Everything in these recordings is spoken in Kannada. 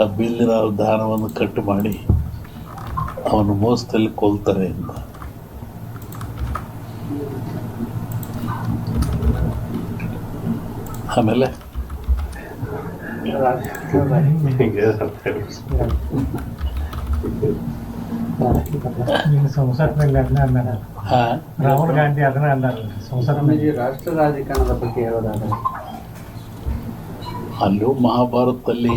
ಆ ಬಿಲ್ಲಿನ ದಾನವನ್ನು ಕಟ್ ಮಾಡಿ ಅವನು ಮೋಸದಲ್ಲಿ ಕೊಲ್ತಾರೆ ಅಂತ. ಆಮೇಲೆ ರಾಹುಲ್ ಗಾಂಧಿ ಅದನ್ನ ಅಂದಾಜಿ ರಾಷ್ಟ್ರ ರಾಜಕಾರಣದ ಬಗ್ಗೆ ಹೇಳೋದಾದ್ರೆ ಅಲ್ಲೂ ಮಹಾಭಾರತದಲ್ಲಿ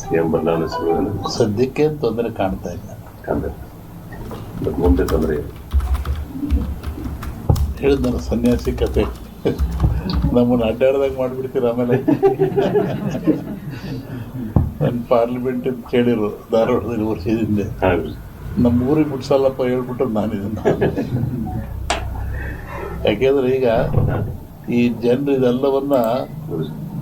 ಸಿಎಂ ಬದಲಾವಣೆ ಸದ್ಯಕ್ಕೆ ತೊಂದರೆ ಕಾಣ್ತಾ ಇಲ್ಲ. ಕಾಣ್ತಾ ಬಟ್ ಮುಂದೆ ತೊಂದರೆ ಇದೆ. ಹೇಳಿದ್ನಲ್ಲ ಸನ್ಯಾಸಿ ಕತೆ. ನಮ್ಮನ್ನು ಅಡ್ಡಾಡ್ದಾಗ ಮಾಡಿಬಿಡ್ತೀರ ಆಮೇಲೆ? ನನ್ನ ಪಾರ್ಲಿಮೆಂಟ್ ಅಂತ ಕೇಳಿರು ಧಾರವಾಡದಲ್ಲಿ ವರ್ಷದಿಂದ ನಮ್ಮ ಊರಿಗೆ ಬಿಡ್ಸಲ್ಲಪ್ಪ ಹೇಳ್ಬಿಟ್ಟು ನಾನು ಇದನ್ನ ಯಾಕೆಂದ್ರೆ ಈಗ ಈ ಜನರು ಇದೆಲ್ಲವನ್ನ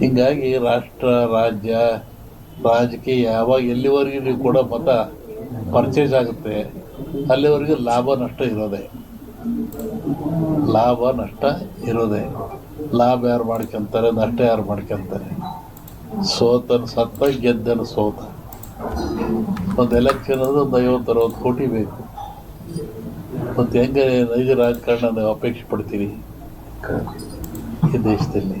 ಹಿಂಗಾಗಿ ರಾಷ್ಟ್ರ, ರಾಜ್ಯ, ರಾಜಕೀಯ ಯಾವಾಗ ಎಲ್ಲಿವರೆಗೆ ನೀವು ಕೂಡ ಮತ ಪರ್ಚೇಸ್ ಆಗುತ್ತೆ, ಅಲ್ಲಿವರೆಗೂ ಲಾಭ, ನಷ್ಟ ಇರೋದೆ. ಲಾಭ, ನಷ್ಟ ಇರೋದೆ. ಲಾಭ ಯಾರು ಮಾಡ್ಕೊಂತಾರೆ, ನಷ್ಟ ಯಾರು ಮಾಡ್ಕೊಂತಾರೆ. ಸೋತನ ಸತ್ತ, ಗೆದ್ದನ ಸೋತ. ಒಂದು ಎಲೆಕ್ಷನ್ ಅಂದ್ರೆ ಒಂದು ಐವತ್ತು ಅರವತ್ತು ಕೋಟಿ ಬೇಕು. ಮತ್ತು ಹೆಂಗೆ ನೈಜ ರಾಜಕಾರಣ ನೀವು ಅಪೇಕ್ಷೆ ಪಡ್ತೀರಿ? ಈ ದೇಶದಲ್ಲಿ.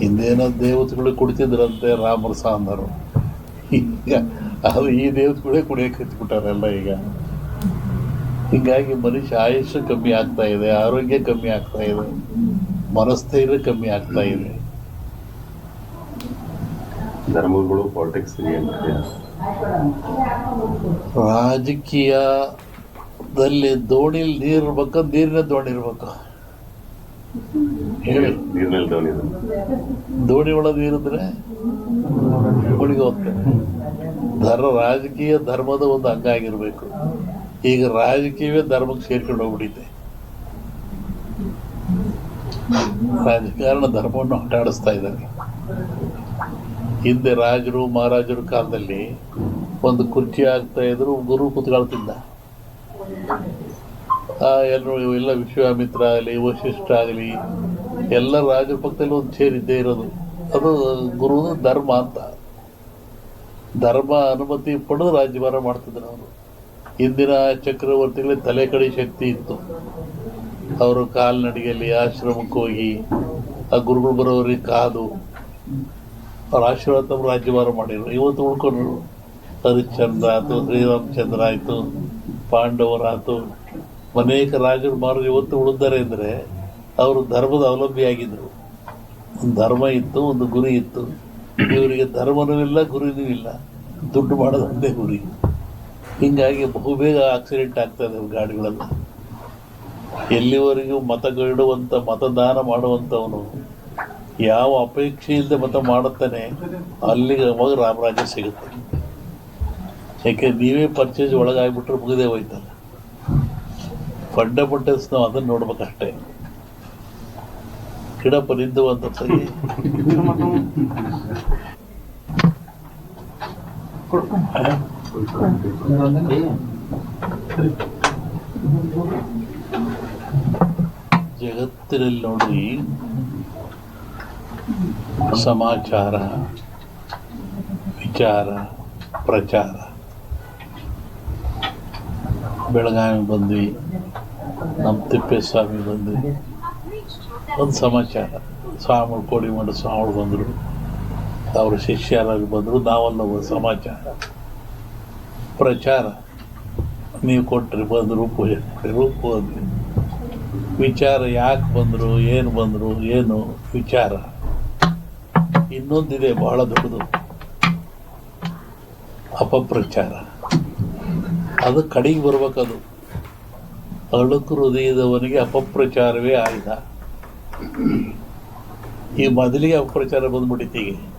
ಹಿಂದೇನೋ ದೇವತೆಗಳು ಕುಡಿತಿದ್ರಂತೆ ರಾಮರ ಸಾಂದರು. ಈಗ ಅದು ಈ ದೇವತೆಗಳೇ ಕುಡಿಯಕ್ಕೆ ಹಚ್ಬಿಟ್ಟಾರೆಲ್ಲ ಈಗ. ಹೀಗಾಗಿ ಮನುಷ್ಯ ಆಯುಷ್ಯ ಕಮ್ಮಿ ಆಗ್ತಾ ಇದೆ ಆರೋಗ್ಯ ಕಮ್ಮಿ ಆಗ್ತಾ ಇದೆ ಮನಸ್ಥೈರ್ಯ ಕಮ್ಮಿ ಆಗ್ತಾ ಇದೆ. ಧರ್ಮಗಳು ಪಾಲಿಟಿಕ್ಸ್ ರಾಜಕೀಯದಲ್ಲಿ ದೋಣಿಲಿ ನೀರು ಇರ್ಬೇಕು ನೀರಿನ ದೋಣಿ ಇರ್ಬೇಕು. ಹೇಳಿ ದೋಣಿ ಒಳಗೆ ನೀರಿದ್ರೆ ಮುಳುಗಿ ಧರ್ಮ ರಾಜಕೀಯ ಧರ್ಮದ ಒಂದು ಅಂಗ ಆಗಿರ್ಬೇಕು. ಈಗ ರಾಜಕೀಯವೇ ಧರ್ಮಕ್ಕೆ ಸೇರ್ಕೊಂಡು ಹೋಗ್ಬಿಟ್ಟಿದೆ. ರಾಜಕಾರಣ ಧರ್ಮವನ್ನು ಆಟಾಡಿಸ್ತಾ ಇದ್ದಾರೆ. ಹಿಂದೆ ರಾಜರು ಮಹಾರಾಜರ ಕಾಲದಲ್ಲಿ ಒಂದು ಕುರ್ಚಿ ಆಗ್ತಾ ಇದ್ರು, ಗುರು ಕುತ್ಕೊಳ್ತಿದ್ದ. ಎಲ್ಲರೂ ಎಲ್ಲ ವಿಶ್ವಾಮಿತ್ರ ಆಗಲಿ ವಶಿಷ್ಠ ಆಗಲಿ, ಎಲ್ಲ ರಾಜರ ಪಕ್ಕದಲ್ಲಿ ಒಂದು ಸೇರಿದ್ದೇ ಇರೋದು. ಅದು ಗುರು ಧರ್ಮ ಅಂತ. ಧರ್ಮ ಅನುಮತಿ ಪಡೆದು ರಾಜ್ಯಭಾರ ಮಾಡ್ತಿದ್ರು ಅವರು. ಹಿಂದಿನ ಚಕ್ರವರ್ತಿಗಳಿಗೆ ತಲೆ ಕಡೆ ಶಕ್ತಿ ಇತ್ತು. ಅವರು ಕಾಲ್ನಡಿಗೆಯಲ್ಲಿ ಆಶ್ರಮಕ್ಕೆ ಹೋಗಿ, ಆ ಗುರುಗಳು ಬರೋರಿಗೆ ಕಾದು, ಅವ್ರ ಆಶೀರ್ವಾದ ತಮ್ಮ ರಾಜ್ಯಭಾರ ಮಾಡಿದ್ರು. ಇವತ್ತು ಉಳ್ಕೊಂಡ್ರು. ಹರಿಶ್ಚಂದ್ರ ಆಯಿತು, ಶ್ರೀರಾಮಚಂದ್ರ ಆಯಿತು, ಪಾಂಡವರಾಯ್ತು ಅನೇಕ ರಾಜರು ಮಾರು ಇವತ್ತು ಉಳಿದಾರೆ ಅಂದರೆ ಅವರು ಧರ್ಮದ ಅವಲಂಬಿಯಾಗಿದ್ದರು. ಒಂದು ಧರ್ಮ ಇತ್ತು, ಒಂದು ಗುರಿ ಇತ್ತು. ಇವರಿಗೆ ಧರ್ಮನೂ ಇಲ್ಲ, ಗುರಿನೂ ಇಲ್ಲ. ದುಡ್ಡು ಮಾಡೋದಂದೇ ಗುರಿ. ಹೀಗಾಗಿ ಬಹುಬೇಗ ಆಕ್ಸಿಡೆಂಟ್ ಆಗ್ತದೆ ಗಾಡಿಗಳೆಲ್ಲ. ಎಲ್ಲಿವರೆಗೂ ಮತಗಿಡುವಂಥ ಮತದಾನ ಮಾಡುವಂಥವನು ಯಾವ ಅಪೇಕ್ಷೆ ಇಲ್ಲದೆ ಮತ ಮಾಡುತ್ತಾನೆ, ಅಲ್ಲಿಗೆ ಅವಾಗ ರಾಮರಾಜ್ಯ ಸಿಗುತ್ತೆ. ಯಾಕೆ, ನೀವೇ ಪರ್ಚೇಸ್ ಒಳಗಾಗ್ಬಿಟ್ರೆ ಮುಗಿದೇ ಹೋಯ್ತಲ್ಲ. ಫಂಡಮೆಂಟಲ್ಸ್ ನಾವು ಅದನ್ನು ನೋಡ್ಬೇಕಷ್ಟೇ. ಗಿಡ ಸರಿ. ಜಗತ್ತಿನಲ್ಲಿ ನೋಡಿ ಸಮಾಚಾರ ವಿಚಾರ ಪ್ರಚಾರ. ಬೆಳಗಾವಿ ಬಂದ್ವಿ. ನಮ್ಮ ತಿಪ್ಪೇಸ್ವಾಮಿ ಬಂದು ಒಂದು ಸಮಾಚಾರ. ಸ್ವಾಮಿ ಕೋಡಿ ಮಾಡಿ ಸ್ವಾಮಿಗಳು ಬಂದರು. ಅವ್ರ ಶಿಷ್ಯರಾಗಿ ಬಂದರು. ನಾವೆಲ್ಲ ಒಂದು ಸಮಾಚಾರ. ಪ್ರಚಾರ. ನೀವು ಕೊಟ್ಟರೆ ಬಂದರು ಪೂಜೆ ಕೊಟ್ಟರು ಹೋದ್ವಿ ವಿಚಾರ ಯಾಕೆ ಬಂದರು, ಏನು ಬಂದರು, ಏನು ವಿಚಾರ. ಇನ್ನೊಂದಿದೆ ಬಹಳ ದೊಡ್ಡದು. ಅಪಪ್ರಚಾರ. ಅದು ಕಡೆಗೆ ಬರ್ಬೇಕದು. ಅಳುಕು ಹೃದಯದವನಿಗೆ ಅಪಪ್ರಚಾರವೇ ಆಯುಧ ಈ ಮೊದಲಿಗೆ ಅಪಪ್ರಚಾರ ಬಂದ್ಬಿಟ್ಟಿತ್ತೀಗೆ.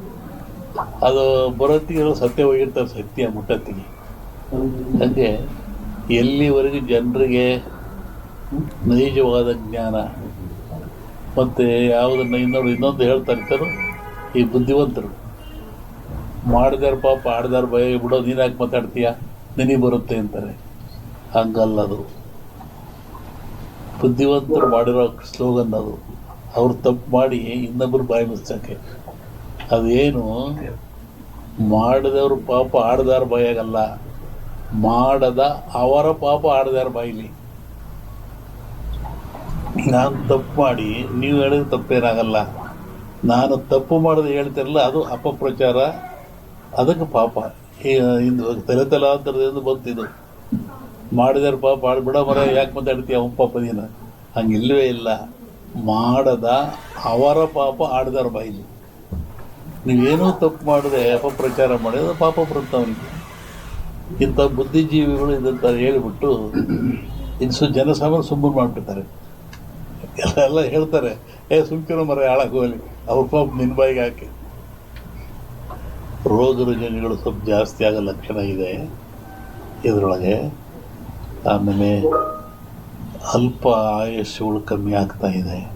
ಅದು ಬರೋತ್ತಿಗೆ ಸತ್ಯ ಹೋಗಿರ್ತಾರೆ ಸತ್ಯ ಮುಟ್ಟತ್ತಿಗೆ. ಹಂಗೆ ಎಲ್ಲಿವರೆಗೂ ಜನರಿಗೆ ನೈಜವಾದ ಜ್ಞಾನ? ಮತ್ತು ಯಾವುದನ್ನು ಇನ್ನೊಂದು ಇನ್ನೊಂದು ಹೇಳ್ತಾ ಈ ಬುದ್ಧಿವಂತರು. ಮಾಡಿದಾರ ಪಾಪ, ಆಡ್ದಾರ ಭಯ, ಬಿಡೋ ನೀನು ಯಾಕೆ ಮಾತಾಡ್ತೀಯ? ನಿನಗೆ ಬರುತ್ತೆ ಅಂತಾರೆ. ಹಂಗಲ್ಲದು. ಬುದ್ಧಿವಂತರು ಮಾಡಿರೋ ಸ್ಲೋಗನ್ ಅದು. ಅವ್ರು ತಪ್ಪು ಮಾಡಿ ಇನ್ನೊಬ್ಬರು ಬಾಯಿ ಮುಚ್ಚಕ್ಕೆ ಅದೇನು? ಮಾಡಿದವರು ಪಾಪ ಆಡ್ದಾರ ಬಾಯಾಗಲ್ಲ. ಮಾಡದ ಅವರ ಪಾಪ ಆಡದಾರ ಬಾಯಿಲಿ ನಾನು ತಪ್ಪು ಮಾಡಿ, ನೀವು ಹೇಳಿದ್ರೆ ತಪ್ಪೇನಾಗಲ್ಲ. ನಾನು ತಪ್ಪು ಮಾಡೋದು ಹೇಳ್ತಿರಲ್ಲ, ಅದು ಅಪಪ್ರಚಾರ. ಅದಕ್ಕೆ ಪಾಪ. ತಲೆ ತಲಾಂತರದಿಂದ ಬಂತಿದ್ದು ಮಾಡಿದಾರ ಪಾಪ ಬಿಡ ಮರ, ಯಾಕೆ ಮಾತಾಡ್ತೀಯ ಅವ್ ಪಾಪ ದಿನ ಹಂಗಿಲ್ವೇ ಇಲ್ಲ. ಮಾಡದ ಅವರ ಪಾಪ ಆಡ್ದಾರ ಬಾಯಿಲಿ ನೀವೇನೂ ತಪ್ಪು ಮಾಡದೆ ಅಪಪ್ರಚಾರ ಮಾಡಿದ್ರೆ ಪಾಪ ಬರುತ್ತೆ ಅವನಿಗೆ. ಇಂಥ ಬುದ್ಧಿಜೀವಿಗಳು ಇದಂತ ಹೇಳಿಬಿಟ್ಟು ಇನ್ನು ಜನಸಾಮಾನ್ಯ ಸುಮ್ಮನೆ ಮಾಡಿಬಿಡ್ತಾರೆ. ಎಲ್ಲ ಹೇಳ್ತಾರೆ, ಏ, ಸುಮ್ಕಿರೋ ಮರ ಹಾಳಾಗೋಲಿ ಅವ್ರ ಪಾಪ ನಿನ್ನ ಬಾಯಿಗೆ ಹಾಕಿ. ರೋಗ ರುಜಿನಗಳು ಸ್ವಲ್ಪ ಜಾಸ್ತಿ ಆಗೋ ಲಕ್ಷಣ ಇದೆ ಇದರೊಳಗೆ. ಆಮೇಲೆ ಅಲ್ಪ ಆಯುಷ್ಯಗಳು ಕಮ್ಮಿ ಆಗ್ತಾ ಇದೆ.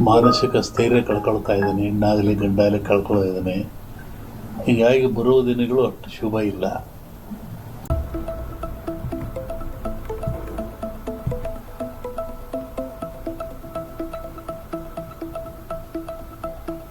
ಮಾನಸಿಕ ಸ್ಥೈರ್ಯ ಕಳ್ಕೊಳ್ತಾ ಇದ್ದಾನೆ, ಹೆಣ್ಣಾಗಲಿ ಗಂಡಾಗಲಿ ಕಳ್ಕೊಳ್ತಾ ಇದ್ದಾನೆ. ಹೀಗಾಗಿ ಬರುವ ದಿನಗಳು ಅಷ್ಟು ಶುಭ ಇಲ್ಲ.